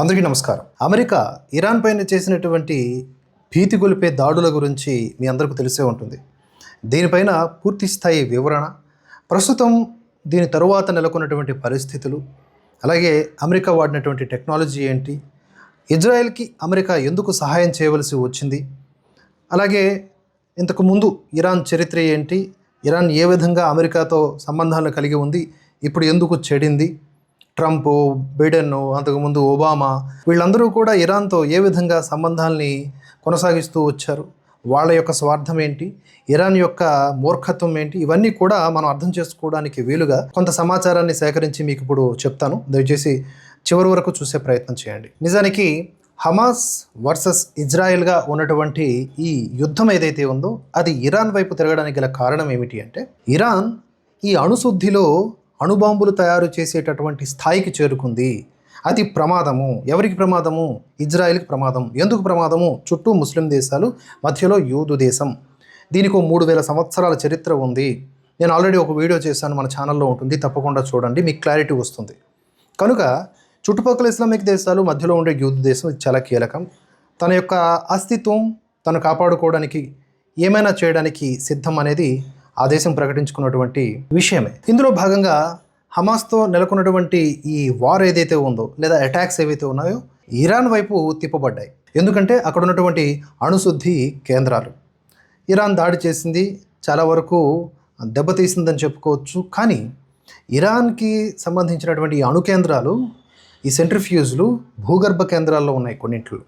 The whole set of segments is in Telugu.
అందరికీ నమస్కారం. అమెరికా ఇరాన్ పైన చేసినటువంటి భీతి గొలిపే దాడుల గురించి మీ అందరికీ తెలిసే ఉంటుంది. దీనిపైన పూర్తి స్థాయి వివరణ ప్రస్తుతం దీని తరువాత నెలకొన్నటువంటి పరిస్థితులు అలాగే అమెరికా వాడినటువంటి టెక్నాలజీ ఏంటి ఇజ్రాయెల్కి అమెరికా ఎందుకు సహాయం చేయవలసి వచ్చింది అలాగే ఇంతకు ముందు ఇరాన్ చరిత్ర ఏంటి ఇరాన్ ఏ విధంగా అమెరికాతో సంబంధాలను కలిగి ఉంది ఇప్పుడు ఎందుకు చెడింది ట్రంప్ బైడెన్ అంతకుముందు ఒబామా వీళ్ళందరూ కూడా ఇరాన్తో ఏ విధంగా సంబంధాల్ని కొనసాగిస్తూ వచ్చారు? వాళ్ళ యొక్క స్వార్థం ఏంటి? ఇరాన్ యొక్క మూర్ఖత్వం ఏంటి? ఇవన్నీ కూడా మనం అర్థం చేసుకోవడానికి వీలుగా కొంత సమాచారాన్ని సేకరించి మీకు ఇప్పుడు చెప్తాను. దయచేసి చివరి వరకు చూసే ప్రయత్నం చేయండి. నిజానికి హమాస్ వర్సెస్ ఇజ్రాయెల్గా ఉన్నటువంటి ఈ యుద్ధం ఏదైతే ఉందో అది ఇరాన్ వైపు తిరగడానికి గల కారణం ఏమిటి అంటే ఇరాన్ ఈ అణుశుద్ధిలో అణుబాంబులు తయారు చేసేటటువంటి స్థాయికి చేరుకుంది. అది ప్రమాదము. ఎవరికి ప్రమాదము? ఇజ్రాయెల్కి ప్రమాదం. ఎందుకు ప్రమాదము? చుట్టూ ముస్లిం దేశాలు మధ్యలో యూదు దేశం. దీనికి మూడు వేల సంవత్సరాల చరిత్ర ఉంది. నేను ఆల్రెడీ ఒక వీడియో చేశాను మన ఛానల్లో ఉంటుంది. తప్పకుండా చూడండి. మీకు క్లారిటీ వస్తుంది. కనుక చుట్టుపక్కల ఇస్లామిక్ దేశాలు మధ్యలో ఉండే యూదు దేశం చాలా కీలకం. తన యొక్క అస్తిత్వం తను కాపాడుకోవడానికి ఏమైనా చేయడానికి సిద్ధం అనేది ఆ దేశం ప్రకటించుకున్నటువంటి విషయమే. ఇందులో భాగంగా హమాస్తో నెలకొన్నటువంటి ఈ వార్ ఏదైతే ఉందో లేదా అటాక్స్ ఏవైతే ఉన్నాయో ఇరాన్ వైపు తిప్పబడ్డాయి. ఎందుకంటే అక్కడ ఉన్నటువంటి అణుశుద్ధి కేంద్రాలు. ఇరాన్ దాడి చేసింది చాలా వరకు దెబ్బతీసిందని చెప్పుకోవచ్చు. కానీ ఇరాన్కి సంబంధించినటువంటి అణు కేంద్రాలు ఈ సెంట్రిఫ్యూజ్లు భూగర్భ కేంద్రాల్లో ఉన్నాయి కొన్నింటిలో.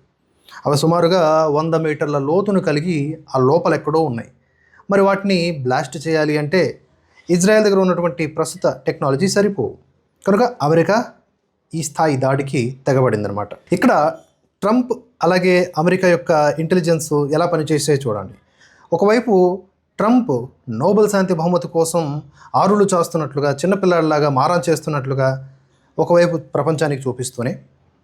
అవి సుమారుగా వంద మీటర్ల లోతును కలిగి ఆ లోపల ఎక్కడో ఉన్నాయి. మరి వాటిని బ్లాస్ట్ చేయాలి అంటే ఇజ్రాయెల్ దగ్గర ఉన్నటువంటి ప్రస్తుత టెక్నాలజీ సరిపోవు. కనుక అమెరికా ఈ స్థాయి దాడికి తెగబడిందనమాట ఇక్కడ ట్రంప్ అలాగే అమెరికా యొక్క ఇంటెలిజెన్స్ ఎలా పనిచేసే చూడండి. ఒకవైపు ట్రంప్ నోబెల్ శాంతి బహుమతి కోసం ఆరులు చాస్తున్నట్లుగా చిన్నపిల్లాడిలాగా మారం చేస్తున్నట్లుగా ఒకవైపు ప్రపంచానికి చూపిస్తూనే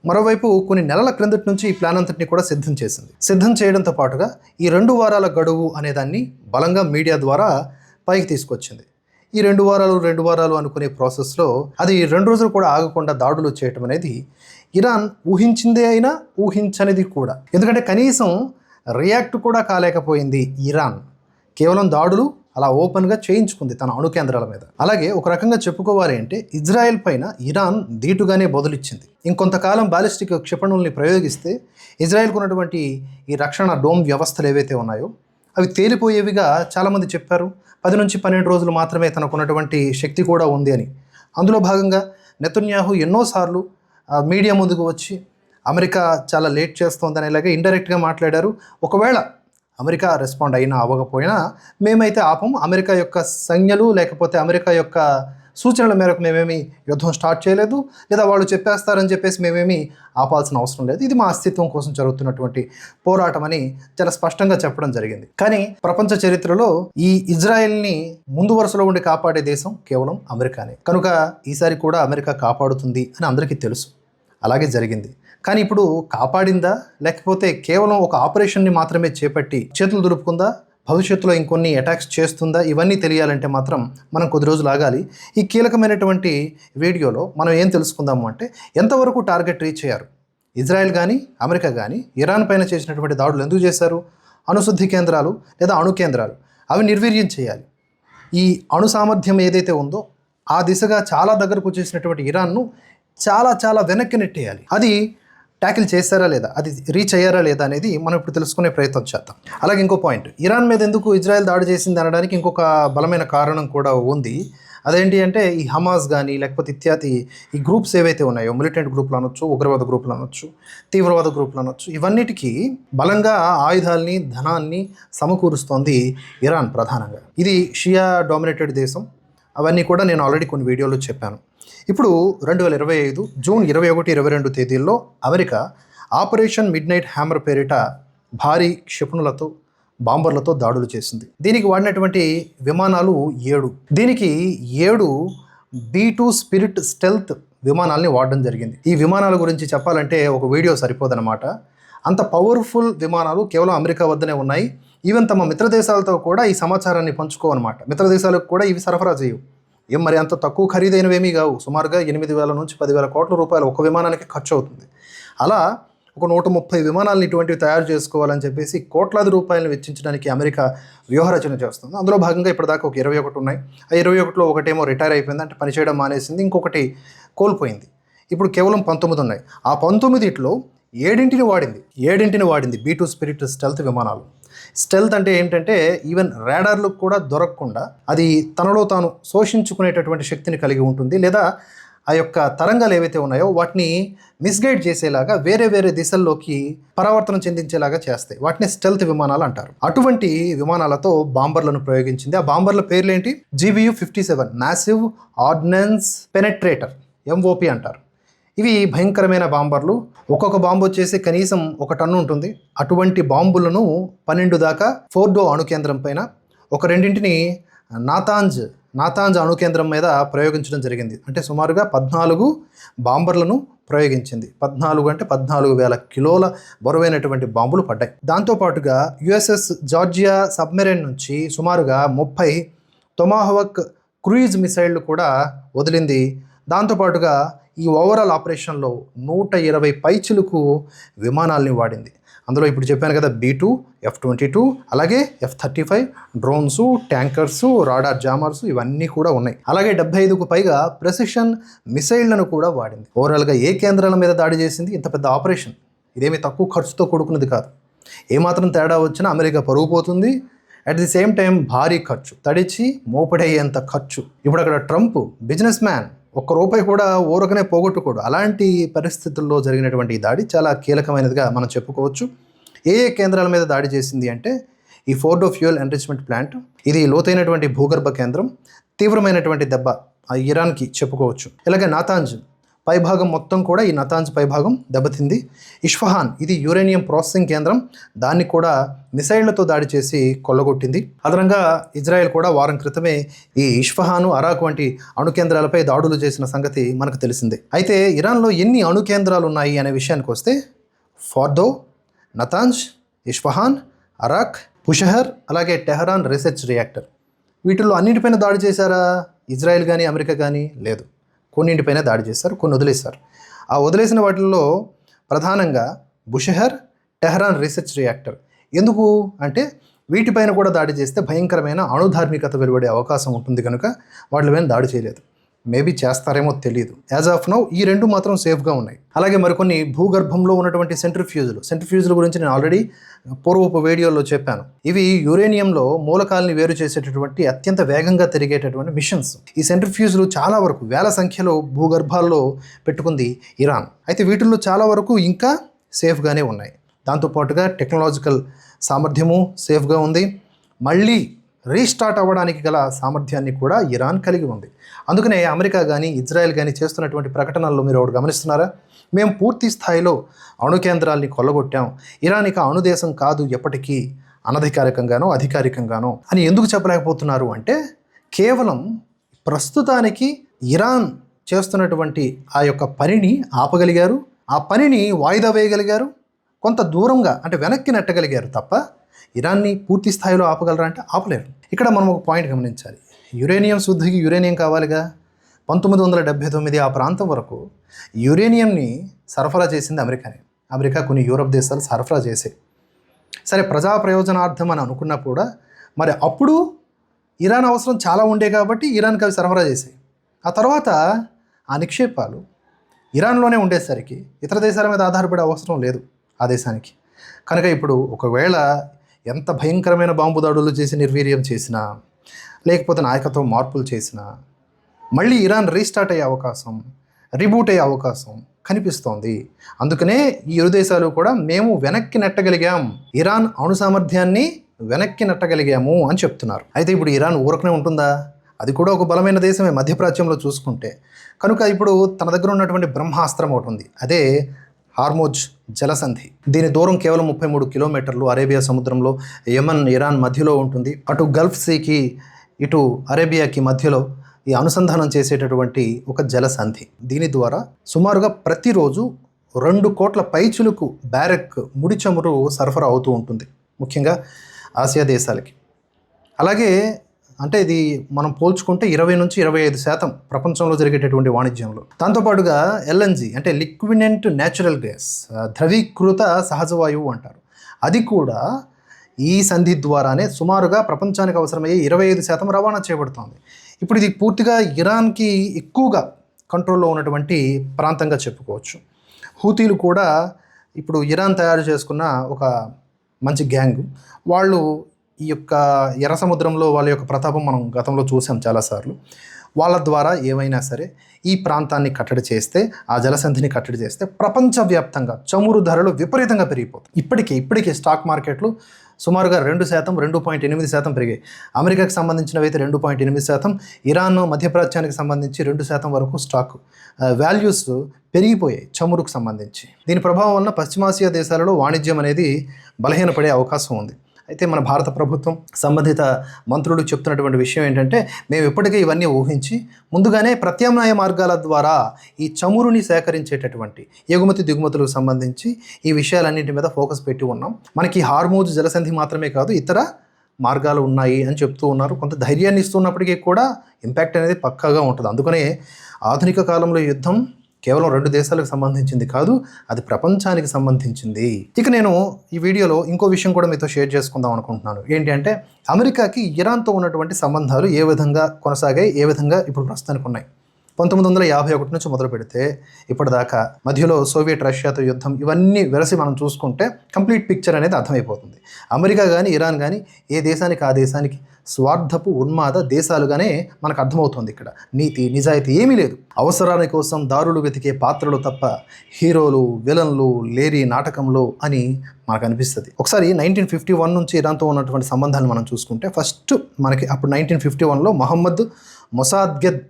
మరోవైపు కొన్ని నెలల క్రిందటి నుంచి ఈ ప్లాన్ అంతటిని కూడా సిద్ధం చేసింది. సిద్ధం చేయడంతో పాటుగా ఈ రెండు వారాల గడువు అనేదాన్ని బలంగా మీడియా ద్వారా పైకి తీసుకొచ్చింది. ఈ రెండు వారాలు రెండు వారాలు అనుకునే ప్రాసెస్లో అది రెండు రోజులు కూడా ఆగకుండా దాడులు చేయటం అనేది ఇరాన్ ఊహించిందే అయినా ఊహించనిది కూడా. ఎందుకంటే కనీసం రియాక్ట్ కూడా కాలేకపోయింది ఇరాన్. కేవలం దాడులు అలా ఓపెన్గా చేయించుకుంది తన అణు కేంద్రాల మీద. అలాగే ఒక రకంగా చెప్పుకోవాలి అంటే ఇజ్రాయెల్ పైన ఇరాన్ ధీటుగానే బదులిచ్చింది. ఇంకొంతకాలం బాలిస్టిక్ క్షిపణుల్ని ప్రయోగిస్తే ఇజ్రాయెల్కు ఉన్నటువంటి ఈ రక్షణ డోమ్ వ్యవస్థలు ఏవైతే ఉన్నాయో అవి తేలిపోయేవిగా చాలామంది చెప్పారు. పది నుంచి పన్నెండు రోజులు మాత్రమే తనకు ఉన్నటువంటి శక్తి కూడా ఉంది అని. అందులో భాగంగా నెతన్యాహు ఎన్నోసార్లు మీడియా ముందుకు వచ్చి అమెరికా చాలా లేట్ చేస్తోందనేలాగా ఇండైరెక్ట్గా మాట్లాడారు. ఒకవేళ అమెరికా రెస్పాండ్ అయినా అవ్వకపోయినా మేమైతే ఆపం అమెరికా యొక్క సంజ్ఞలు లేకపోతే అమెరికా యొక్క సూచనల మేరకు మేమేమి యుద్ధం స్టార్ట్ చేయలేదు. లేదా వాళ్ళు చెప్పేస్తారని చెప్పేసి మేమేమి ఆపాల్సిన అవసరం లేదు. ఇది మా అస్తిత్వం కోసం జరుగుతున్నటువంటి పోరాటం అని చాలా స్పష్టంగా చెప్పడం జరిగింది. కానీ ప్రపంచ చరిత్రలో ఈ ఇజ్రాయెల్ని ముందు వరుసలో ఉండి కాపాడే దేశం కేవలం అమెరికానే. కనుక ఈసారి కూడా అమెరికా కాపాడుతుంది అని అందరికీ తెలుసు. అలాగే జరిగింది. కానీ ఇప్పుడు కాపాడిందా? లేకపోతే కేవలం ఒక ఆపరేషన్ని మాత్రమే చేపట్టి చేతులు దులుపుకుందా? భవిష్యత్తులో ఇంకొన్ని అటాక్స్ చేస్తుందా? ఇవన్నీ తెలియాలంటే మాత్రం మనం కొద్ది రోజులు ఆగాలి. ఈ కీలకమైనటువంటి వీడియోలో మనం ఏం తెలుసుకుందాము అంటే ఎంతవరకు టార్గెట్ రీచ్ అయ్యారు? ఇజ్రాయెల్ కానీ అమెరికా కానీ ఇరాన్ పైన చేసినటువంటి దాడులు ఎందుకు చేశారు? అణుశుద్ధి కేంద్రాలు లేదా అణు కేంద్రాలు? అవి నిర్వీర్యం చేయాలి. ఈ అణు సామర్థ్యం ఏదైతే ఉందో ఆ దిశగా చాలా దగ్గరకు వచ్చేసినటువంటి ఇరాన్ను చాలా చాలా వెనక్కి నెట్టేయాలి. అది ట్యాకిల్ చేశారా లేదా? అది రీచ్ అయ్యారా లేదా అనేది మనం ఇప్పుడు తెలుసుకునే ప్రయత్నం చేద్దాం. అలాగే ఇంకో పాయింట్. ఇరాన్ మీద ఎందుకు ఇజ్రాయెల్ దాడి చేసింది అనడానికి ఇంకొక బలమైన కారణం కూడా ఉంది. అదేంటి అంటే ఈ హమాస్ కానీ లేకపోతే ఇత్యాది ఈ గ్రూప్స్ ఏవైతే ఉన్నాయో మిలిటెంట్ గ్రూప్లు అనొచ్చు ఉగ్రవాద గ్రూపులు అనొచ్చు తీవ్రవాద గ్రూపులు అనొచ్చు ఇవన్నిటికీ బలంగా ఆయుధాల్ని ధనాన్ని సమకూరుస్తోంది ఇరాన్ ప్రధానంగా. ఇది షియా డామినేటెడ్ దేశం. అవన్నీ కూడా నేను ఆల్రెడీ కొన్ని వీడియోలో చెప్పాను. ఇప్పుడు రెండు వేల ఇరవై ఐదు జూన్ ఇరవై ఒకటి ఇరవై రెండు తేదీల్లో America operation midnight hammer పేరిట భారీ క్షిపణులతో బాంబర్లతో దాడులు చేసింది. దీనికి వాడినటువంటి విమానాలు ఏడు. దీనికి ఏడు బీ టూ స్పిరిట్ స్టెల్త్ విమానాల్ని వాడడం జరిగింది. ఈ విమానాల గురించి చెప్పాలంటే ఒక వీడియో సరిపోదన్నమాట. అంత పవర్ఫుల్ విమానాలు కేవలం అమెరికా వద్దనే ఉన్నాయి. ఈవెన్ తమ మిత్ర దేశాలతో కూడా ఈ సమాచారాన్ని పంచుకోవన్నమాట. మిత్ర దేశాలకు కూడా ఇవి సరఫరా చేయవు. ఏం మరి అంత తక్కువ ఖరీదైనవేమీ కావు. సుమారుగా ఎనిమిది వేల నుంచి పదివేల కోట్ల రూపాయలు ఒక విమానానికి ఖర్చు అవుతుంది. అలా ఒక నూట ముప్పై విమానాలను ఇటువంటివి తయారు చేసుకోవాలని చెప్పేసి కోట్లాది రూపాయలను వెచ్చించడానికి అమెరికా వ్యూహరచన చేస్తుంది. అందులో భాగంగా ఇప్పటిదాకా ఒక ఇరవై ఒకటి ఉన్నాయి. ఆ ఇరవై ఒకటిలో ఒకటేమో రిటైర్ అయిపోయింది అంటే పనిచేయడం మానేసింది. ఇంకొకటి కోల్పోయింది. ఇప్పుడు కేవలం పంతొమ్మిది ఉన్నాయి. ఆ పంతొమ్మిదిట్లో ఏడింటిని వాడింది. ఏడింటిని వాడింది బీ టూ స్పిరిట్ స్టెల్త్ విమానాలు. స్టెల్త్ అంటే ఏంటంటే ఈవెన్ రాడార్లు కూడా దొరకకుండా అది తనలో తాను శోషించుకునేటటువంటి శక్తిని కలిగి ఉంటుంది లేదా ఆ యొక్క తరంగాలు ఏవైతే ఉన్నాయో వాటిని మిస్గైడ్ చేసేలాగా వేరే వేరే దిశల్లోకి పరావర్తనం చెందించేలాగా చేస్తాయి. వాటిని స్టెల్త్ విమానాలు అంటారు. అటువంటి విమానాలతో బాంబర్లను ప్రయోగించింది. ఆ బాంబర్ల పేర్లు ఏంటి GBU fifty seven massive ordnance penetrator MOP అంటారు. ఇవి భయంకరమైన బాంబర్లు. ఒక్కొక్క బాంబు వచ్చేసి కనీసం ఒక టన్ను ఉంటుంది. అటువంటి బాంబులను పన్నెండు దాకా ఫోర్డో అణు కేంద్రం పైన ఒక రెండింటిని నాతాంజ్ నాతాంజ్ అణు కేంద్రం మీద ప్రయోగించడం జరిగింది. అంటే సుమారుగా పద్నాలుగు బాంబర్లను ప్రయోగించింది. పద్నాలుగు అంటే పద్నాలుగు వేల కిలోల బరువైనటువంటి బాంబులు పడ్డాయి. దాంతోపాటుగా యుఎస్ఎస్ జార్జియా సబ్మెరైన్ నుంచి సుమారుగా ముప్పై టొమాహోవక్ క్రూయిజ్ మిసైళ్ళు కూడా వదిలింది. దాంతోపాటుగా ఈ ఓవరాల్ ఆపరేషన్లో నూట ఇరవై పైచులకు విమానాల్ని వాడింది. అందులో ఇప్పుడు చెప్పాను కదా B two F twenty two అలాగే F thirty five drones tankers radar jammers ఇవన్నీ కూడా ఉన్నాయి. అలాగే డెబ్బై ఐదుకు పైగా ప్రెసిషన్ మిసైళ్ళను కూడా వాడింది. ఓవరాల్గా ఏ కేంద్రాల మీద దాడి చేసింది? ఇంత పెద్ద ఆపరేషన్. ఇదేమి తక్కువ ఖర్చుతో కూడుకున్నది కాదు. ఏమాత్రం తేడా వచ్చినా అమెరికా పరుగు పోతుంది. అట్ ది సేమ్ టైం భారీ ఖర్చు. తడిచి మోపడయ్యేంత ఖర్చు. ఇప్పుడు అక్కడ ట్రంప్ బిజినెస్ మ్యాన్ ఒక్క రూపాయి కూడా ఊరకనే పోగొట్టుకోడు. అలాంటి పరిస్థితుల్లో జరిగినటువంటి ఈ దాడి చాలా కీలకమైనదిగా మనం చెప్పుకోవచ్చు. ఏ ఏ కేంద్రాల మీద దాడి చేసింది అంటే ఈ ఫోర్డో ఫ్యూయల్ ఎన్రిచ్మెంట్ ప్లాంట్ ఇది లోతైనటువంటి భూగర్భ కేంద్రం తీవ్రమైనటువంటి దెబ్బ ఆ ఇరాన్కి చెప్పుకోవచ్చు. ఇలాగే నాతాంజ్ పైభాగం మొత్తం కూడా ఈ నతాంజ్ పైభాగం దెబ్బతింది. ఇష్ఫహాన్ ఇది యురేనియం ప్రాసెసింగ్ కేంద్రం. దాన్ని కూడా మిసైళ్ళతో దాడి చేసి కొల్లగొట్టింది. అదనంగా ఇజ్రాయెల్ కూడా వారం క్రితమే ఈ ఇష్ఫహాను అరాక్ వంటి అణు కేంద్రాలపై దాడులు చేసిన సంగతి మనకు తెలిసిందే. అయితే ఇరాన్లో ఎన్ని అణు కేంద్రాలు ఉన్నాయి అనే విషయానికి వస్తే ఫార్డో నతాంజ్ ఇష్ఫహాన్ అరాక్ పుషహర్ అలాగే టెహరాన్ రీసెర్చ్ రియాక్టర్. వీటిల్లో అన్నిటిపైన దాడి చేశారా? ఇజ్రాయెల్ కానీ అమెరికా కానీ లేదు. కొన్నింటిపైన దాడి చేశారు కొన్ని వదిలేశారు ఆ వదిలేసిన వాటిల్లో ప్రధానంగా బుషెహర్ టెహరాన్ రీసెర్చ్ రియాక్టర్. ఎందుకు అంటే వీటిపైన కూడా దాడి చేస్తే భయంకరమైన అణుధార్మికత వెలువడే అవకాశం ఉంటుంది కనుక వాటిపైన దాడి చేయలేదు. మేబీ చేస్తారేమో తెలియదు యాజ్ ఆఫ్ నౌ ఈ రెండు మాత్రం సేఫ్గా ఉన్నాయి. అలాగే మరికొన్ని భూగర్భంలో ఉన్నటువంటి సెంట్రిఫ్యూజులు. సెంట్రిఫ్యూజుల గురించి నేను ఆల్రెడీ పూర్వపు వీడియోలో చెప్పాను. ఇవి యురేనియంలో మూలకాలని వేరు చేసేటటువంటి అత్యంత వేగంగా తిరిగేటటువంటి మిషన్స్ ఈ సెంట్రిఫ్యూజులు చాలా వరకు వేల సంఖ్యలో భూగర్భాల్లో పెట్టుకుంది ఇరాన్. అయితే వీటిల్లో చాలా వరకు ఇంకా సేఫ్గానే ఉన్నాయి. దాంతోపాటుగా టెక్నాలజికల్ సామర్థ్యము సేఫ్గా ఉంది. మళ్ళీ రీస్టార్ట్ అవ్వడానికి గల సామర్థ్యాన్ని కూడా ఇరాన్ కలిగి ఉంది. అందుకనే అమెరికా కానీ ఇజ్రాయెల్ కానీ చేస్తున్నటువంటి ప్రకటనల్లో మీరు ఒకటి గమనిస్తున్నారా? మేము పూర్తి స్థాయిలో అణు కేంద్రాల్ని కొల్లగొట్టాం. ఇరాన్ ఇక అణుదేశం కాదు ఎప్పటికీ అనధికారికంగానో అధికారికంగానో అని ఎందుకు చెప్పలేకపోతున్నారు అంటే కేవలం ప్రస్తుతానికి ఇరాన్ చేస్తున్నటువంటి ఆ యొక్క పనిని ఆపగలిగారు. ఆ పనిని వాయిదా వేయగలిగారు. కొంత దూరంగా అంటే వెనక్కి నెట్టగలిగారు తప్ప ఇరాన్ని పూర్తి స్థాయిలో ఆపగలరా అంటే ఆపలేరు. ఇక్కడ మనం ఒక పాయింట్ గమనించాలి. యురేనియం శుద్ధికి యురేనియం కావాలిగా? పంతొమ్మిది వందల డెబ్బై తొమ్మిది ఆ ప్రాంతం వరకు యురేనియంని సరఫరా చేసింది అమెరికానే. అమెరికా కొన్ని యూరప్ దేశాలు సరఫరా చేసాయి సరే ప్రజా ప్రయోజనార్థం అని అనుకున్నా కూడా మరి అప్పుడు ఇరాన్ అవసరం చాలా ఉండే కాబట్టి ఇరాన్కి అవి సరఫరా చేసాయి. ఆ తర్వాత ఆ నిక్షేపాలు ఇరాన్లోనే ఉండేసరికి ఇతర దేశాల మీద ఆధారపడే అవసరం లేదు. ఆ దేశానికి కనుక ఇప్పుడు ఒకవేళ ఎంత భయంకరమైన బాంబు దాడులు చేసి నిర్వీర్యం చేసినా లేకపోతే నాయకత్వం మార్పులు చేసినా మళ్ళీ ఇరాన్ రీస్టార్ట్ అయ్యే అవకాశం రిబూట్ అయ్యే అవకాశం కనిపిస్తోంది. అందుకనే ఈ ఇరు దేశాలు కూడా మేము వెనక్కి నెట్టగలిగాం. ఇరాన్ అణు సామర్థ్యాన్ని వెనక్కి నెట్టగలిగాము అని చెప్తున్నారు. అయితే ఇప్పుడు ఇరాన్ ఊరకనే ఉంటుందా? అది కూడా ఒక బలమైన దేశమే మధ్యప్రాచ్యంలో చూసుకుంటే. కనుక ఇప్పుడు తన దగ్గర ఉన్నటువంటి బ్రహ్మాస్త్రం ఒకటి ఉంది. అదే హార్మోజ్ జలసంధి. దీని దూరం కేవలం ముప్పై మూడు కిలోమీటర్లు అరేబియా సముద్రంలో యమన్ ఇరాన్ మధ్యలో ఉంటుంది. అటు గల్ఫ్ సీకి ఇటు అరేబియాకి మధ్యలో ఈ అనుసంధానం చేసేటటువంటి ఒక జలసంధి. దీని ద్వారా సుమారుగా ప్రతిరోజు రెండు కోట్ల పైచులకు బ్యారెక్ ముడి చమురు సరఫరా అవుతూ ఉంటుంది ముఖ్యంగా ఆసియా దేశాలకి. అలాగే అంటే ఇది మనం పోల్చుకుంటే ఇరవై నుంచి ఇరవై ఐదు శాతం ప్రపంచంలో జరిగేటటువంటి వాణిజ్యంలో. దాంతోపాటుగా ఎల్ఎన్జి అంటే లిక్విడెంట్ న్యాచురల్ గ్యాస్ ద్రవీకృత సహజ వాయువు అంటారు. అది కూడా ఈ సంధి ద్వారానే సుమారుగా ప్రపంచానికి అవసరమయ్యే ఇరవై ఐదు శాతం రవాణా చేయబడుతోంది. ఇప్పుడు ఇది పూర్తిగా ఇరాన్కి ఎక్కువగా కంట్రోల్లో ఉన్నటువంటి ప్రాంతంగా చెప్పుకోవచ్చు. హూతీలు కూడా ఇప్పుడు ఇరాన్ తయారు చేసుకున్న ఒక మంచి గ్యాంగ్. వాళ్ళు ఈ యొక్క ఎర్ర సముద్రంలో వాళ్ళ యొక్క ప్రతాపం మనం గతంలో చూసాం చాలాసార్లు. వాళ్ళ ద్వారా ఏమైనా సరే ఈ ప్రాంతాన్ని కట్టడి చేస్తే ఆ జలసంధిని కట్టడి చేస్తే ప్రపంచవ్యాప్తంగా చమురు ధరలు విపరీతంగా పెరిగిపోతాయి. ఇప్పటికే ఇప్పటికే స్టాక్ మార్కెట్లు సుమారుగా రెండు శాతం రెండు పాయింట్ ఎనిమిది శాతం పెరిగాయి. అమెరికాకి సంబంధించినవి అయితే రెండు పాయింట్ ఎనిమిది శాతం ఇరాన్ మధ్యప్రాచ్యానికి సంబంధించి రెండు శాతం వరకు స్టాక్ వాల్యూస్ పెరిగిపోయాయి చమురుకు సంబంధించి. దీని ప్రభావం వలన పశ్చిమాసియా దేశాలలో వాణిజ్యం అనేది బలహీనపడే అవకాశం ఉంది. అయితే మన భారత ప్రభుత్వం సంబంధిత మంత్రులు చెప్తున్నటువంటి విషయం ఏంటంటే మేము ఇప్పటికే ఇవన్నీ ఊహించి ముందుగానే ప్రత్యామ్నాయ మార్గాల ద్వారా ఈ చమురుని సేకరించేటటువంటి ఎగుమతి దిగుమతులకు సంబంధించి ఈ విషయాలన్నింటి మీద ఫోకస్ పెట్టి ఉన్నాం. మనకి హార్మోజ్ జలసంధి మాత్రమే కాదు ఇతర మార్గాలు ఉన్నాయి అని చెప్తూ ఉన్నారు. కొంత ధైర్యాన్ని ఇస్తున్నప్పటికీ కూడా ఇంపాక్ట్ అనేది పక్కాగా ఉంటుంది. అందుకనే ఆధునిక కాలంలో యుద్ధం కేవలం రెండు దేశాలకు సంబంధించింది కాదు అది ప్రపంచానికి సంబంధించింది. ఇక నేను ఈ వీడియోలో ఇంకో విషయం కూడా మీతో షేర్ చేసుకుందాం అనుకుంటున్నాను. ఏంటి అంటే అమెరికాకి ఇరాన్తో ఉన్నటువంటి సంబంధాలు ఏ విధంగా కొనసాగాయి ఏ విధంగా ఇప్పుడు ప్రస్తుతానికి ఉన్నాయి? పంతొమ్మిది వందల యాభై ఒకటి నుంచి మొదలు పెడితే ఇప్పటిదాకా మధ్యలో సోవియట్ రష్యాతో యుద్ధం ఇవన్నీ వెరసి మనం చూసుకుంటే కంప్లీట్ పిక్చర్ అనేది అర్థమైపోతుంది. అమెరికా కానీ ఇరాన్ కానీ ఏ దేశానికి ఆ దేశానికి స్వార్థపు ఉన్మాద దేశాలుగానే మనకు అర్థమవుతుంది ఇక్కడ. నీతి నిజాయితీ ఏమీ లేదు. అవసరాని కోసం దారులు వెతికే పాత్రలు తప్ప హీరోలు విలన్లు లేరి నాటకంలో అని మనకు అనిపిస్తుంది. ఒకసారి నైన్టీన్ ఫిఫ్టీ వన్ నుంచి ఇరాన్తో ఉన్నటువంటి సంబంధాన్ని మనం చూసుకుంటే ఫస్ట్ మనకి అప్పుడు నైన్టీన్ ఫిఫ్టీ వన్లో మహమ్మద్ మొసాద్గద్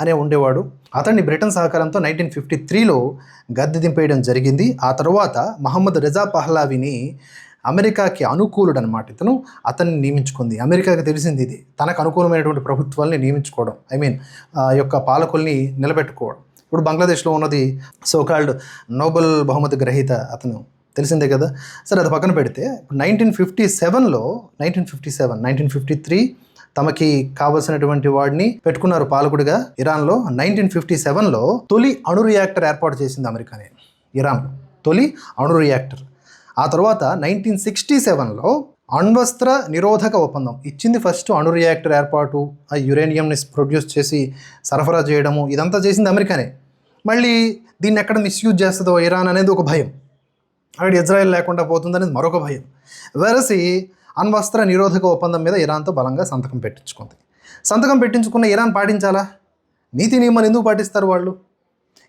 అనే ఉండేవాడు. అతన్ని బ్రిటన్ సహకారంతో నైన్టీన్ ఫిఫ్టీ త్రీలో గద్దె దింపేయడం జరిగింది. ఆ తర్వాత మహమ్మద్ రిజా పహ్లావిని అమెరికాకి అనుకూలుడు అనమాట ఇతను అతన్ని నియమించుకుంది. అమెరికాకి తెలిసింది ఇది. తనకు అనుకూలమైనటువంటి ప్రభుత్వాల్ని నియమించుకోవడం. ఐ మీన్ ఆ యొక్క పాలకుల్ని నిలబెట్టుకోవడం. ఇప్పుడు బంగ్లాదేశ్లో ఉన్నది సోకాల్డ్ నోబెల్ బహుమతి గ్రహీత అతను. తెలిసిందే కదా? సరే అది పక్కన పెడితే నైన్టీన్ ఫిఫ్టీ సెవెన్లో nineteen fifty seven nineteen fifty three తమకి కావలసినటువంటి వాడిని పెట్టుకున్నారు పాలకుడిగా ఇరాన్లో. నైన్టీన్ ఫిఫ్టీ సెవెన్లో తొలి అణు రియాక్టర్ ఏర్పాటు చేసింది అమెరికానే ఇరాన్లో. తొలి అణు రియాక్టర్. ఆ తర్వాత నైన్టీన్ సిక్స్టీ సెవెన్లో అణ్వస్త్ర నిరోధక ఒప్పందం. ఇచ్చింది ఫస్ట్ అణు రియాక్టర్ ఏర్పాటు ఆ యురేనియంని ప్రొడ్యూస్ చేసి సరఫరా చేయడము ఇదంతా చేసింది అమెరికానే. మళ్ళీ దీన్ని ఎక్కడ మిస్యూజ్ చేస్తుందో ఇరాన్ అనేది ఒక భయం. అక్కడ ఇజ్రాయెల్ లేకుండా పోతుందనేది మరొక భయం. వెరసి అణ్వస్త్ర నిరోధక ఒప్పందం మీద ఇరాన్తో బలంగా సంతకం పెట్టించుకుంది. సంతకం పెట్టించుకున్న ఇరాన్ పాటించాలా? నీతి నియమాలు ఎందుకు పాటిస్తారు వాళ్ళు?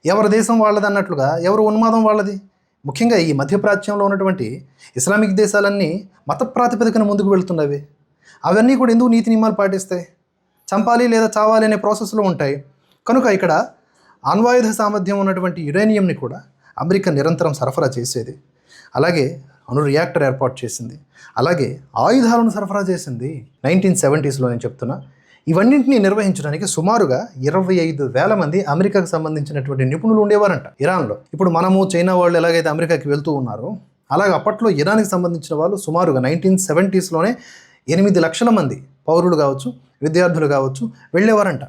ఎవరి దేశం వాళ్ళది అన్నట్లుగా ఎవరు ఉన్మాదం వాళ్ళది? ముఖ్యంగా ఈ మధ్యప్రాచ్యంలో ఉన్నటువంటి ఇస్లామిక్ దేశాలన్నీ మత ప్రాతిపదికన ముందుకు వెళుతున్నవి. అవన్నీ కూడా ఎందుకు నీతి నియమాలు పాటిస్తాయి? చంపాలి లేదా చావాలి అనే ప్రాసెస్లో ఉంటాయి. కనుక ఇక్కడ అణ్వాయుధ సామర్థ్యం ఉన్నటువంటి యురేనియంని కూడా అమెరికా నిరంతరం సరఫరా చేసేది. అలాగే అణు రియాక్టర్ ఏర్పాటు చేసింది. అలాగే ఆయుధాలను సరఫరా చేసింది. నైన్టీన్ సెవెంటీస్లో నేను చెప్తున్నా. ఇవన్నింటినీ నిర్వహించడానికి సుమారుగా ఇరవై ఐదు వేల మంది అమెరికాకు సంబంధించినటువంటి నిపుణులు ఉండేవారంట ఇరాన్లో. ఇప్పుడు మనము చైనా వాళ్ళు ఎలాగైతే అమెరికాకి వెళ్తూ ఉన్నారో అలాగే అప్పట్లో ఇరాన్కి సంబంధించిన వాళ్ళు సుమారుగా నైన్టీన్ సెవెంటీస్లోనే ఎనిమిది లక్షల మంది పౌరులు కావచ్చు విద్యార్థులు కావచ్చు వెళ్ళేవారంట.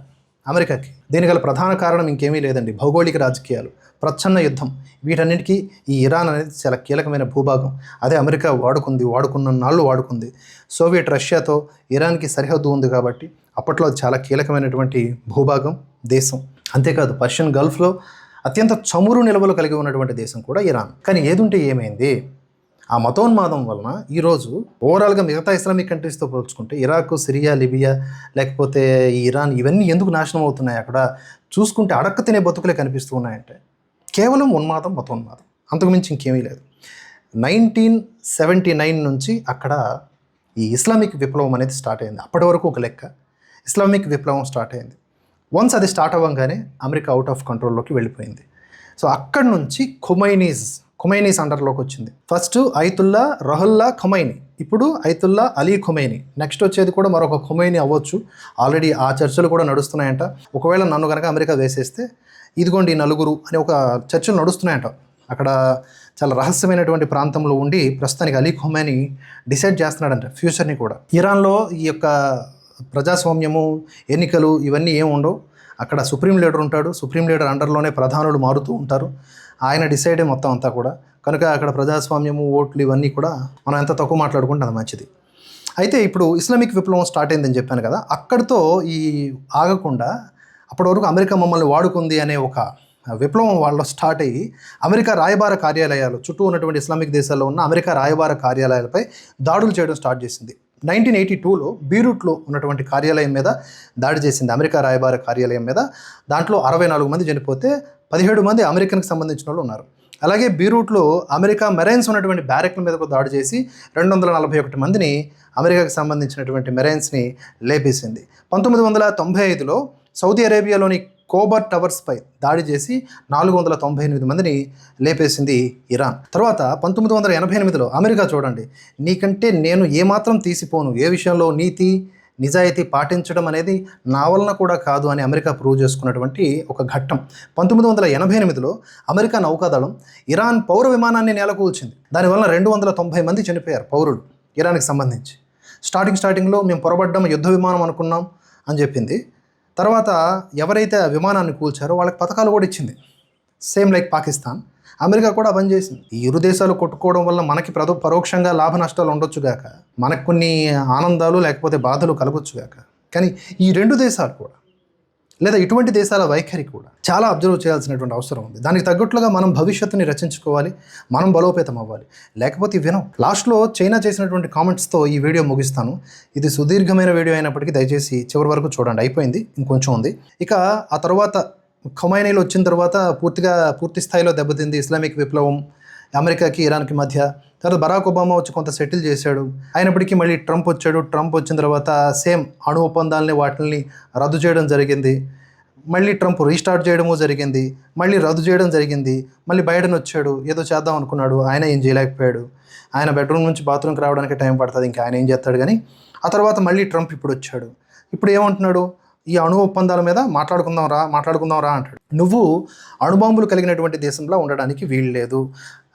అమెరికాకి. దీని గల ప్రధాన కారణం ఇంకేమీ లేదండి. భౌగోళిక రాజకీయాలు. ప్రచ్ఛన్న యుద్ధం. వీటన్నిటికీ ఈ ఇరాన్ అనేది చాలా కీలకమైన భూభాగం. అదే అమెరికా వాడుకుంది వాడుకున్న నాళ్ళు వాడుకుంది. సోవియట్ రష్యాతో ఇరాన్కి సరిహద్దు ఉంది కాబట్టి అప్పట్లో చాలా కీలకమైనటువంటి భూభాగం దేశం. అంతేకాదు పర్షియన్ గల్ఫ్లో అత్యంత చమురు నిల్వలు కలిగి ఉన్నటువంటి దేశం కూడా ఇరాన్. కానీ ఏదుంటే ఏమైంది? ఆ మతోన్మాదం వలన ఈరోజు ఓవరాల్గా మిగతా ఇస్లామిక్ కంట్రీస్తో పోల్చుకుంటే ఇరాక్ సిరియా లిబియా లేకపోతే ఇరాన్ ఇవన్నీ ఎందుకు నాశనం అవుతున్నాయి? అక్కడ చూసుకుంటే అడక్క తినే బతుకులే కనిపిస్తూ ఉన్నాయంటే కేవలం ఉన్మాదం మతోన్మాదం. అంతకుమించి ఇంకేమీ లేదు. నైన్టీన్ సెవెంటీ నైన్ నుంచి అక్కడ ఈ ఇస్లామిక్ విప్లవం అనేది స్టార్ట్ అయింది. అప్పటి వరకు ఒక లెక్క. ఇస్లామిక్ విప్లవం స్టార్ట్ అయింది. వన్స్ అది స్టార్ట్ అవ్వగానే అమెరికా అవుట్ ఆఫ్ కంట్రోల్లోకి వెళ్ళిపోయింది. సో అక్కడి నుంచి ఖుమైనీస్ ఖుమైనీస్ అండర్లోకి వచ్చింది. ఫస్ట్ ఐతుల్లా రహుల్లా ఖుమైని ఇప్పుడు ఐతుల్లా అలీ ఖుమైని నెక్స్ట్ వచ్చేది కూడా మరొక ఖుమైని అవ్వచ్చు. ఆల్రెడీ ఆ చర్చలు కూడా నడుస్తున్నాయంట. ఒకవేళ నన్ను కనుక అమెరికా వేసేస్తే ఇదిగోండి నలుగురు అని ఒక చర్చలు నడుస్తున్నాయంట. అక్కడ చాలా రహస్యమైనటువంటి ప్రాంతంలో ఉండి ప్రస్తుతానికి అలీ ఖుమైని డిసైడ్ చేస్తున్నాడంట ఫ్యూచర్ని కూడా. ఇరాన్లో ఈ యొక్క ప్రజాస్వామ్యము ఎన్నికలు ఇవన్నీ ఏముండవు అక్కడ సుప్రీం లీడర్ ఉంటాడు. సుప్రీం లీడర్ అండర్లోనే ప్రధానులు మారుతూ ఉంటారు. ఆయన డిసైడే మొత్తం అంతా కూడా. కనుక అక్కడ ప్రజాస్వామ్యము ఓట్లు ఇవన్నీ కూడా మనం ఎంత తక్కువ మాట్లాడుకుంటే అది మంచిది. అయితే ఇప్పుడు ఇస్లామిక్ విప్లవం స్టార్ట్ అయిందని చెప్పాను కదా అక్కడితో ఈ ఆగకుండా అప్పటి వరకు అమెరికా మమ్మల్ని వాడుకుంది అనే ఒక విప్లవం వాళ్ళు స్టార్ట్ అయ్యి అమెరికా రాయబార కార్యాలయాలు చుట్టూ ఉన్నటువంటి ఇస్లామిక్ దేశాల్లో ఉన్న అమెరికా రాయబార కార్యాలయాలపై దాడులు చేయడం స్టార్ట్ చేసింది. నైన్టీన్ ఎయిటీ టూలో బీరూట్లో ఉన్నటువంటి కార్యాలయం మీద దాడి చేసింది అమెరికా రాయబార కార్యాలయం మీద. దాంట్లో అరవై నాలుగు మంది చనిపోతే పదిహేడు మంది అమెరికన్కి సంబంధించిన వాళ్ళు ఉన్నారు. అలాగే బీరూట్లో అమెరికా మెరైన్స్ ఉన్నటువంటి బ్యారెక్ల మీద కూడా దాడి చేసి రెండు వందల నలభై ఒకటి మందిని అమెరికాకి సంబంధించినటువంటి మెరైన్స్ని లేపేసింది. పంతొమ్మిది వందల తొంభై ఐదులో సౌదీ అరేబియాలోని కోబర్ టవర్స్పై దాడి చేసి నాలుగు వందల తొంభై ఎనిమిది మందిని లేపేసింది ఇరాన్. తర్వాత పంతొమ్మిది వందల ఎనభై ఎనిమిదిలో అమెరికా చూడండి నీకంటే నేను ఏమాత్రం తీసిపోను. ఏ విషయంలో నీతి? నిజాయితీ పాటించడం అనేది నా వలన కూడా కాదు అని అమెరికా ప్రూవ్ చేసుకున్నటువంటి ఒక ఘట్టం. పంతొమ్మిది వందల ఎనభై ఎనిమిదిలో అమెరికా నౌకాదళం ఇరాన్ పౌర విమానాన్ని నేలకూల్చింది. దానివల్ల రెండు వందల తొంభై మంది చనిపోయారు పౌరులు ఇరాన్కి సంబంధించి. స్టార్టింగ్ స్టార్టింగ్లో మేము పొరబడ్డం యుద్ధ విమానం అనుకున్నాం అని చెప్పింది. తర్వాత ఎవరైతే ఆ విమానాన్ని కూల్చారో వాళ్ళకి పథకాలు కూడా ఇచ్చింది. Same like Pakistan. అమెరికా కూడా బంద్ చేసింది. ఈ ఇరు దేశాలు కొట్టుకోవడం వల్ల మనకి ప్రదో పరోక్షంగా లాభ నష్టాలు ఉండొచ్చు గాక. మనకు కొన్ని ఆనందాలు లేకపోతే బాధలు కలగొచ్చు గాక. కానీ ఈ రెండు దేశాలు కూడా లేదా ఇటువంటి దేశాల వైఖరి కూడా చాలా అబ్జర్వ్ చేయాల్సినటువంటి అవసరం ఉంది. దానికి తగ్గట్లుగా మనం భవిష్యత్తుని రచించుకోవాలి మనం బలోపేతం అవ్వాలి. లేకపోతే వినం. లాస్ట్లో చైనా చేసినటువంటి కామెంట్స్తో ఈ వీడియో ముగిస్తాను. ఇది సుదీర్ఘమైన వీడియో అయినప్పటికీ దయచేసి చివరి వరకు చూడండి. అయిపోయింది. ఇంకొంచెం ఉంది. ఇక ఆ తర్వాత ఖొమైనీలు వచ్చిన తర్వాత పూర్తిగా పూర్తి స్థాయిలో దెబ్బతింది ఇస్లామిక్ విప్లవం అమెరికాకి ఇరాన్కి మధ్య. తర్వాత బరాక్ ఒబామా వచ్చి కొంత సెటిల్ చేశాడు. అయినప్పటికీ మళ్ళీ ట్రంప్ వచ్చాడు. ట్రంప్ వచ్చిన తర్వాత సేమ్ అణు ఒప్పందాలని వాటిని రద్దు చేయడం జరిగింది. మళ్ళీ ట్రంప్ రీస్టార్ట్ చేయడము జరిగింది. మళ్ళీ రద్దు చేయడం జరిగింది. మళ్ళీ బైడెన్ వచ్చాడు. ఏదో చేద్దాం అనుకున్నాడు. ఆయన ఏం చేయలేకపోయాడు. ఆయన బెడ్రూమ్ నుంచి బాత్రూమ్కి రావడానికి టైం పడుతుంది. ఇంకా ఆయన ఏం చేస్తాడు కానీ ఆ తర్వాత మళ్ళీ ట్రంప్ ఇప్పుడు వచ్చాడు. ఇప్పుడు ఏమంటున్నాడు? ఈ అణు ఒప్పందాల మీద మాట్లాడుకుందాం రా మాట్లాడుకుందాం రా అంటాడు. నువ్వు అణుబాంబులు కలిగినటువంటి దేశంలో ఉండడానికి వీలు లేదు.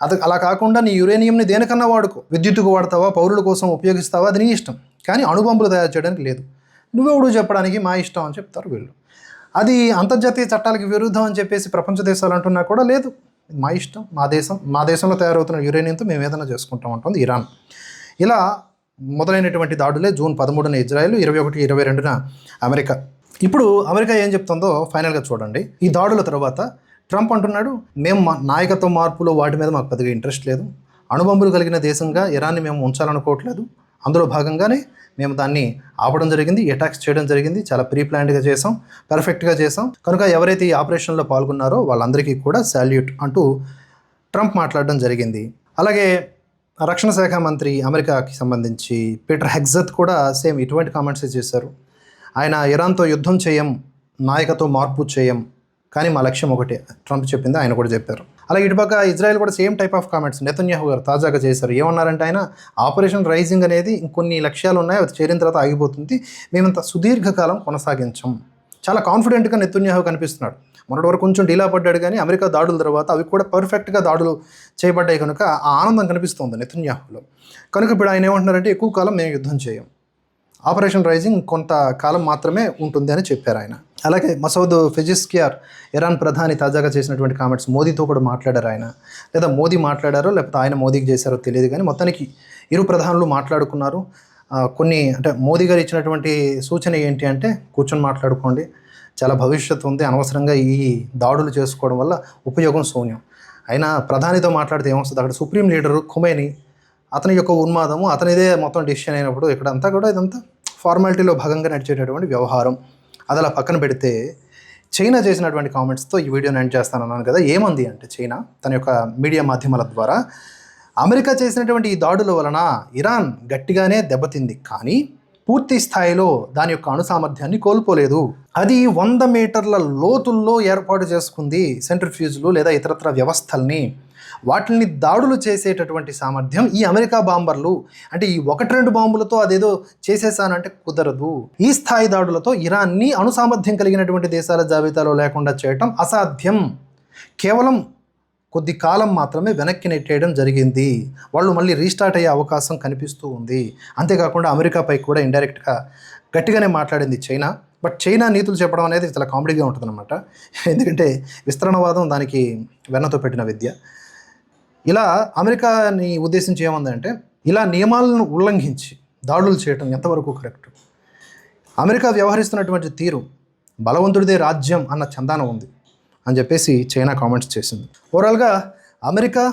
అది అలా కాకుండా నీ యురేనియంని దేనికన్నా వాడుకో. విద్యుత్తుకు వాడతావా పౌరుల కోసం ఉపయోగిస్తావా అది నీ ఇష్టం. కానీ అణుబాంబులు తయారు చేయడానికి లేదు. నువ్వెవడు చెప్పడానికి మా ఇష్టం అని చెప్తారు వీళ్ళు. అది అంతర్జాతీయ చట్టాలకు విరుద్ధం అని చెప్పేసి ప్రపంచ దేశాలు అంటున్నా కూడా లేదు. మా ఇష్టం మా దేశం మా దేశంలో తయారవుతున్న యురేనియంతో మేము ఏదైనా చేసుకుంటాం అంటుంది ఇరాన్. ఇలా మొదలైనటువంటి దాడులే జూన్ పదమూడున ఇజ్రాయెల్ ఇరవై ఒకటి ఇరవై రెండున అమెరికా. ఇప్పుడు అమెరికా ఏం చెప్తుందో ఫైనల్గా చూడండి. ఈ దాడుల తర్వాత ట్రంప్ అంటున్నాడు మేము మా నాయకత్వ మార్పులు వాటి మీద మాకు పెద్దగా ఇంట్రెస్ట్ లేదు. అణుబంబులు కలిగిన దేశంగా ఇరాన్ని మేము ఉంచాలనుకోవట్లేదు. అందులో భాగంగానే మేము దాన్ని ఆపడం జరిగింది అటాక్స్ చేయడం జరిగింది. చాలా ప్రీ ప్లాన్డ్గా చేసాం పర్ఫెక్ట్గా చేసాం కనుక ఎవరైతే ఈ ఆపరేషన్లో పాల్గొన్నారో వాళ్ళందరికీ కూడా శాల్యూట్ అంటూ ట్రంప్ మాట్లాడడం జరిగింది. అలాగే రక్షణ శాఖ మంత్రి అమెరికాకి సంబంధించి పీటర్ హెగ్జత్ కూడా సేమ్ ఇటువంటి కామెంట్స్ చేశారు. ఆయన ఇరాన్తో యుద్ధం చేయం నాయకతో మార్పు చేయం. కానీ మా లక్ష్యం ఒకటే. ట్రంప్ చెప్పింది ఆయన కూడా చెప్పారు. అలాగే ఇటుపక్క ఇజ్రాయెల్ కూడా same type of comments Netanyahu గారు తాజాగా చేశారు. ఏమన్నారంటే ఆయన ఆపరేషన్ రైజింగ్ అనేది ఇంకొన్ని లక్ష్యాలు ఉన్నాయి అది చేరిన తర్వాత ఆగిపోతుంది మేమంత సుదీర్ఘకాలం కొనసాగించం. చాలా కాన్ఫిడెంట్గా నెతన్యాహు కనిపిస్తున్నాడు. మొన్నటి వరకు కొంచెం డీలా పడ్డాడు కానీ అమెరికా దాడుల తర్వాత అవి కూడా పర్ఫెక్ట్గా దాడులు చేయబడ్డాయి కనుక ఆ ఆనందం కనిపిస్తుంది నెతన్యాహులో. కనుక ఇప్పుడు ఆయన ఏమంటున్నారంటే ఎక్కువ కాలం మేము యుద్ధం చేయం. ఆపరేషన్ రైజింగ్ కొంత కాలం మాత్రమే ఉంటుంది అని చెప్పారు ఆయన. అలాగే మసౌద్ ఫెజిస్కియార్ ఇరాన్ ప్రధాని తాజాగా చేసినటువంటి కామెంట్స్ మోదీతో కూడా మాట్లాడారు ఆయన. లేదా మోదీ మాట్లాడారో లేకపోతే ఆయన మోదీకి చేశారో తెలియదు కానీ మొత్తానికి ఇరు ప్రధానులు మాట్లాడుకున్నారు. కొన్ని అంటే మోదీ గారు ఇచ్చినటువంటి సూచన ఏంటి అంటే కూర్చొని మాట్లాడుకోండి. చాలా భవిష్యత్తు ఉంది. అనవసరంగా ఈ దాడులు చేసుకోవడం వల్ల ఉపయోగం శూన్యం. అయినా ప్రధానితో మాట్లాడితే ఏమొస్తుంది? అక్కడ సుప్రీం లీడరు ఖుమేని అతని యొక్క ఉన్మాదము అతనిదే మొత్తం డిసిషన్ అయినప్పుడు ఇక్కడ అంతా కూడా ఇదంతా ఫార్మాలిటీలో భాగంగా నడిచేటటువంటి వ్యవహారం. అది అలా పక్కన పెడితే చైనా చేసినటువంటి కామెంట్స్తో ఈ వీడియోని ఎండ్ చేస్తాను అన్నాను కదా ఏమంది అంటే చైనా తన యొక్క మీడియా మాధ్యమాల ద్వారా. అమెరికా చేసినటువంటి ఈ దాడుల వలన ఇరాన్ గట్టిగానే దెబ్బతింది కానీ పూర్తి స్థాయిలో దాని యొక్క అణు సామర్థ్యాన్ని కోల్పోలేదు. అది వంద మీటర్ల లోతుల్లో ఏర్పాటు చేసుకుంది సెంట్రిఫ్యూజ్లు లేదా ఇతరత్ర వ్యవస్థల్ని. వాటిని దాడులు చేసేటటువంటి సామర్థ్యం ఈ అమెరికా బాంబర్లు అంటే ఈ ఒకటి రెండు బాంబులతో అదేదో చేసేసానంటే కుదరదు. ఈ స్థాయి దాడులతో ఇరాన్ని అణు సామర్థ్యం కలిగినటువంటి దేశాల జాబితాలో లేకుండా చేయటం అసాధ్యం. కేవలం కొద్ది కాలం మాత్రమే వెనక్కి నెట్టేయడం జరిగింది. వాళ్ళు మళ్ళీ రీస్టార్ట్ అయ్యే అవకాశం కనిపిస్తూ ఉంది. అంతేకాకుండా అమెరికాపై కూడా ఇండైరెక్ట్గా గట్టిగానే మాట్లాడింది చైనా. బట్ చైనా నీతులు చెప్పడం అనేది చాలా కామెడీగా ఉంటుందన్నమాట. ఎందుకంటే విస్తరణవాదం దానికి వెన్నతో పెట్టిన విద్య. ఇలా అమెరికాని ఉద్దేశించి ఏమందంటే ఇలా నియమాలను ఉల్లంఘించి దాడులు చేయటం ఎంతవరకు కరెక్ట్? అమెరికా వ్యవహరిస్తున్నటువంటి తీరు బలవంతుడిదే రాజ్యం అన్న చందాన ఉంది అని చెప్పేసి చైనా కామెంట్స్ చేసింది. ఓవరాల్గా అమెరికా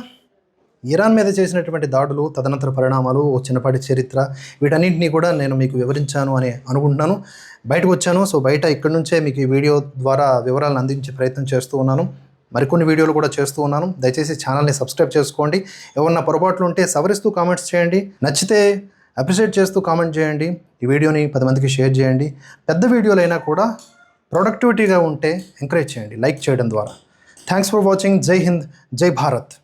ఇరాన్ మీద చేసినటువంటి దాడులు తదనంతర పరిణామాలు చిన్నపాటి చరిత్ర వీటన్నింటినీ కూడా నేను మీకు వివరించాను అని అనుకుంటున్నాను. బయటకు వచ్చాను. సో బయట ఇక్కడి నుంచే మీకు ఈ వీడియో ద్వారా వివరాలను అందించే ప్రయత్నం చేస్తూ ఉన్నాను. మరికొన్ని వీడియోలు కూడా చేస్తూ ఉన్నాను. దయచేసి ఛానల్ని సబ్స్క్రైబ్ చేసుకోండి. ఏమన్నా పొరపాట్లు ఉంటే సవరిస్తూ కామెంట్స్ చేయండి. నచ్చితే అప్రిషియేట్ చేస్తూ కామెంట్ చేయండి. ఈ వీడియోని పది మందికి షేర్ చేయండి. పెద్ద వీడియోలైనా కూడా ప్రొడక్టివిటీగా ఉంటే ఎంకరేజ్ చేయండి. లైక్ చేయడం ద్వారా. Thanks for watching. Jai Hind. Jai Bharat.